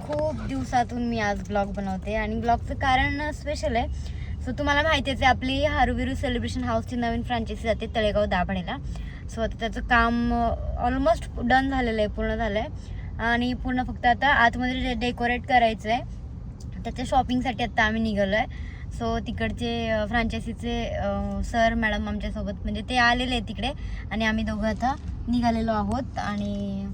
खूप दिवसातून मी आज ब्लॉग बनवते आणि ब्लॉगचं कारण स्पेशल आहे. सो तुम्हाला माहितीच आहे आपली हारुबिरू सेलिब्रेशन हाऊसची नवीन फ्रँचायसी जाते तळेगाव दाभाडेला सो आता त्याचं काम ऑलमोस्ट डन झालेलं आहे पूर्ण झालं आहे आणि पूर्ण फक्त आता आतमध्ये डेकोरेट करायचं आहे त्याच्या शॉपिंगसाठी आत्ता आम्ही निघालो आहे सो तिकडचे फ्रँचायसीचे सर मॅडम आमच्यासोबत म्हणजे ते आलेले आहेत तिकडे. आणि आम्ही दोघं आता निघालेलो आहोत आणि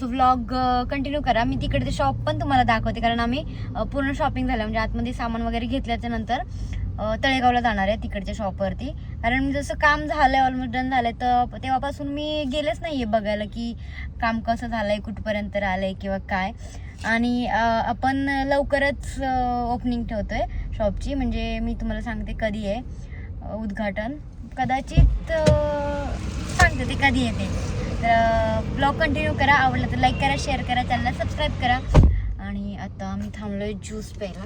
सो व्लॉग कंटिन्यू करा. मी तिकडचे शॉप पण तुम्हाला दाखवते. कारण आम्ही uh, पूर्ण शॉपिंग झालं. म्हणजे आतमध्ये सामान वगैरे घेतल्याच्या नंतर uh, तळेगावला जाणार आहे तिकडच्या शॉपवरती कारण जसं काम झालंय ऑलमोस्ट डन झालंय तर तेव्हापासून मी गेलेच नाही आहे बघायला की काम कसं झालंय कुठपर्यंत आलंय किंवा काय. आणि uh, आपण लवकरच ओपनिंग ठेवतो आहे शॉपची म्हणजे मी तुम्हाला सांगते कधी आहे उद्घाटन. कदाचित सांगते ते कधी येते तर ब्लॉग कंटिन्यू करा. आवडलं तर लाईक करा शेअर करा चॅनलला सबस्क्राईब करा. आणि आता आम्ही थांबलोय ज्यूस प्यायला.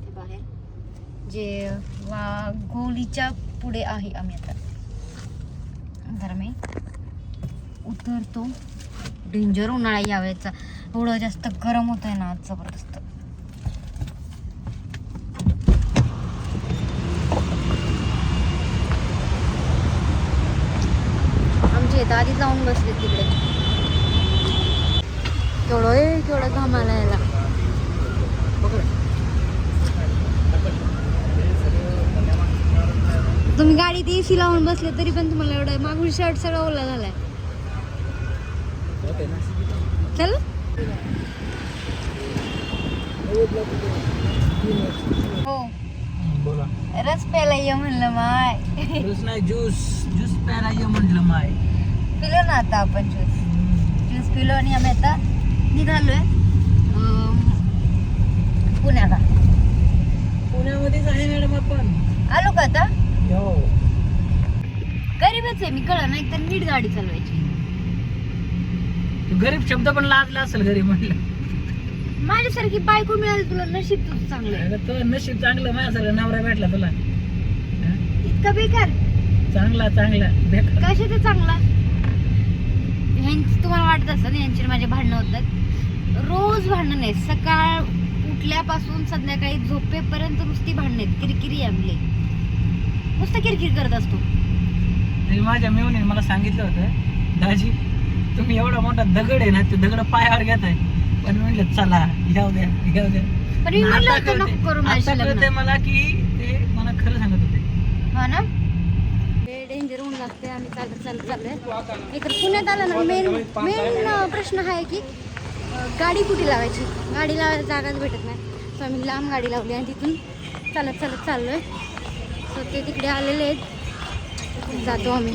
ते बाहेर. जे वाघोलीच्या पुढे आहे आम्ही आता. तर मी उतरतो. डेंजर उन्हाळा यावेळेचा. एवढं जास्त गरम होतंय ना आज जबरदस्त. इथं आधी जाऊन बसले तिकडे. केवढं ये केवढं घामाला यायला. तुम्ही गाडीत एसी लावून बसले तरी पण तुम्हाला एवढं मागून शर्ट सगळा ओला झालाय. चल. हो. बोला रस प्यायला ये म्हणलं माय. रस नाही ज्यूस ज्यूस प्यायला ये म्हटलं माय. पिलो ना आता आपण ज्यूस ज्यूस पिलो आणि आम्ही आता निघालोय पुण्याला. पुण्यामध्येच आहे मॅडम आपण. आलो का आता? हो. गरीबच आहे मी कळलं नाही तर नीट गाडी चालवायची. तू गरीब शब्द पण लाजला असेल गरीब म्हटलं माझ्यासारखी बायको मिळाली तुला नशीब तुझं चांगलं आहे. अगं, तो नशीब चांगलं माझ्यासारखं नवरा भेटला तुला? इतका बेकार? चांगला चांगला. बेकार. कशाचं चांगला? ह्यांची तुम्हाला वाटत असतं यांची माझे भांडणं होतात रोज भांडण आहे सकाळ उठल्यापासून संध्याकाळी झोपेपर्यंत नुसती भांडण आहेत. किरकिरी आमले नुसतं किरकिर करत असतो. माझ्या मेवणे मला सांगितलं होतं दाजी तुम्ही एवढा मोठा दगड आहे ना ते दगड पायावर घेत आहे. पण म्हणलं चला येऊ द्या येऊ द्या. पण मी म्हणलं होतं नको करू माझ्याशी आता लग्न. कळतंय मला की ते मला खरं सांगत होते. हा ना ते डेंजर ऊन लागते आम्ही चालत चालत चाललोय इकडे पुण्यात आलं ना मेन मेन प्रश्न आहे की गाडी कुठे लावायची? गाडीला जागाच भेटत नाही. सो आम्ही लांब गाडी लावली आणि तिथून चालत चालत चाललोय. सो ते तिकडे आलेले आहेत. जातो आम्ही.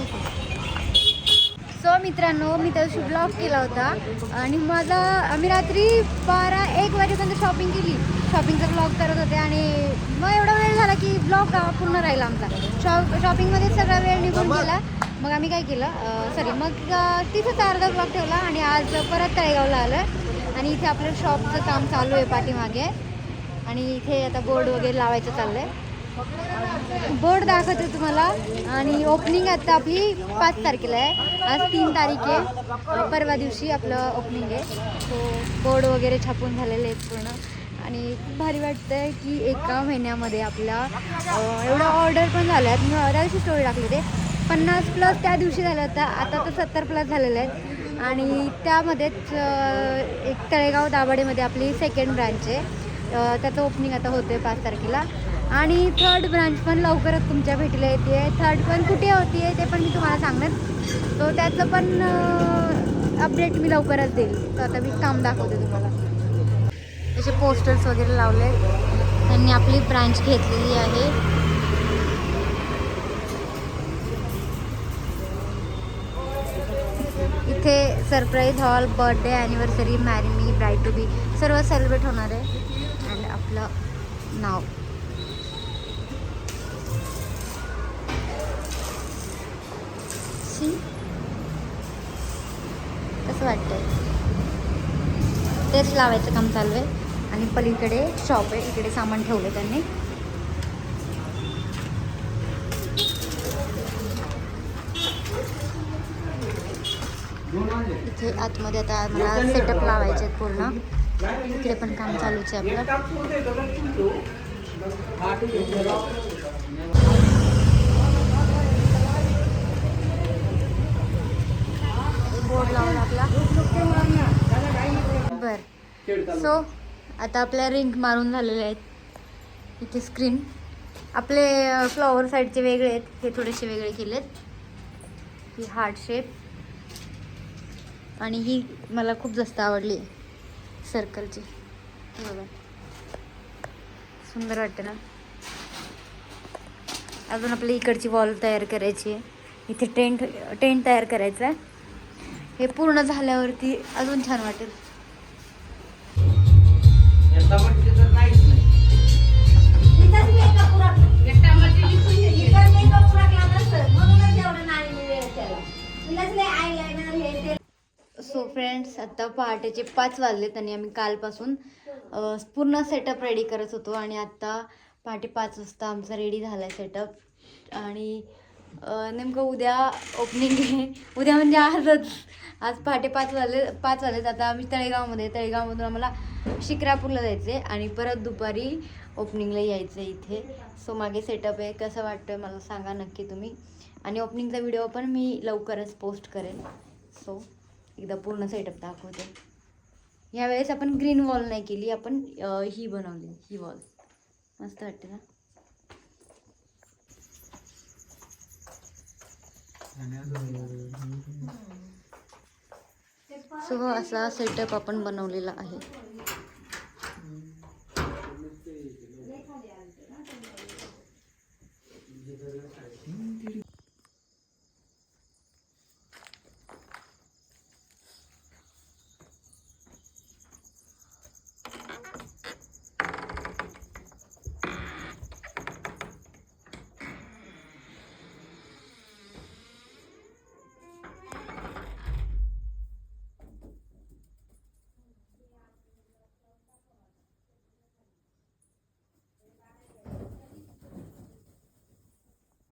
सो मित्रांनो मी त्या दिवशी ब्लॉग केला होता. आणि माझा आम्ही रात्री बारा एक वाजेपर्यंत शॉपिंग केली. शॉपिंगचा ब्लॉग करत होते आणि मग एवढा वेळ झाला की ब्लॉग पूर्ण राहिला आमचा. शॉप शॉपिंगमध्ये सगळा वेळ निघून गेला. मग आम्ही काय केलं सॉरी मग तिथंच अर्धा ब्लॉक ठेवला आणि आज परत तळेगावला आलं आणि इथे आपलं शॉपचं काम चालू आहे पाठीमागे. आणि इथे आता बोर्ड वगैरे लावायचं चाललं आहे बोर्ड दाखवते तुम्हाला. आणि ओपनिंग आता आपली पाच तारखेला आहे. आज तीन तारीख आहे. परवा दिवशी आपलं ओपनिंग आहे. सो बोर्ड वगैरे छापून झालेले आहेत पूर्ण. आणि भारी वाटतं आहे की एका महिन्यामध्ये आपला अ, एवढ्या ऑर्डर पण झाल्या. आहेत मी त्या दिवशी स्टोरी टाकली ते पन्नास प्लस त्या दिवशी झालं होतं आता तर सत्तर प्लस झालेलं आहे आणि त्यामध्येच एक तळेगाव दाभाडेमध्ये आपली सेकंड ब्रँच आहे. त्याचं ओपनिंग आता होतं आहे पाच तारखेला. आणि थर्ड ब्रांच पण लवकरच तुमच्या भेटीला येते आहे थर्ड पण कुठे होती आहे ते पण मी तुम्हाला सांगणार. तो त्याचं पण अपडेट मी लवकरच देईल. तर आता मी काम दाखवते तुम्हाला. असे पोस्टर्स वगैरे लावले त्यांनी आपली ब्रांच घेतलेली आहे इथे surprise hall birthday anniversary marry me bride to be सर्व सेलिब्रेट होणार आहे. अँड आपलं नाव. कसं वाटतंय? तेच लावायचं काम चालू आहे. आणि पलीकडे शॉप आहे. इकडे सामान ठेवलं त्यांनी. इथे आतमध्ये आता मला सेटअप लावायचे आहेत पूर्ण. इकडे पण काम चालूच आहे आपलं. बोर्ड लावून आपला. बर. सो आता आपल्या रिंग मारून झालेले आहेत. इथे स्क्रीन आपले फ्लॉवर साईडचे वेगळे आहेत. हे थोडेसे वेगळे केलेत. ही हार्ट शेप आणि ही मला खूप जास्त आवडली सर्कलची बघा. सुंदर वाटते ना? अजून आपली इकडची वॉल तयार करायची आहे. इथे टेंट टेंट तयार करायचं आहे. हे पूर्ण झाल्यावरती अजून छान वाटेल. आता पहाटेचे पाच वाजलेत आणि आम्ही कालपासून पूर्ण सेटअप रेडी करत होतो आणि आत्ता पहाटे पाच वाजता आमचा रेडी झाला आहे सेटअप आणि नेमकं उद्या ओपनिंग आहे. उद्या म्हणजे आजच. आज पहाटे पाच वाजले पाच वाजलेत. आता आम्ही तळेगावमध्ये तळेगावमधून आम्हाला शिक्रापूरला जायचं आहे आणि परत दुपारी ओपनिंगला यायचं आहे इथे. सो मागे सेटअप आहे. कसं वाटतं आहे मला सांगा नक्की तुम्ही. आणि ओपनिंगचा व्हिडिओ पण मी लवकरच पोस्ट करेन. सो एकदा पूर्ण सेटअप दाखवते. यावेळेस आपण ग्रीन वॉल नाही केली आपण ही बनवली ही वॉल मस्त वाटते ना? सो असा सेटअप आपण बनवलेला आहे.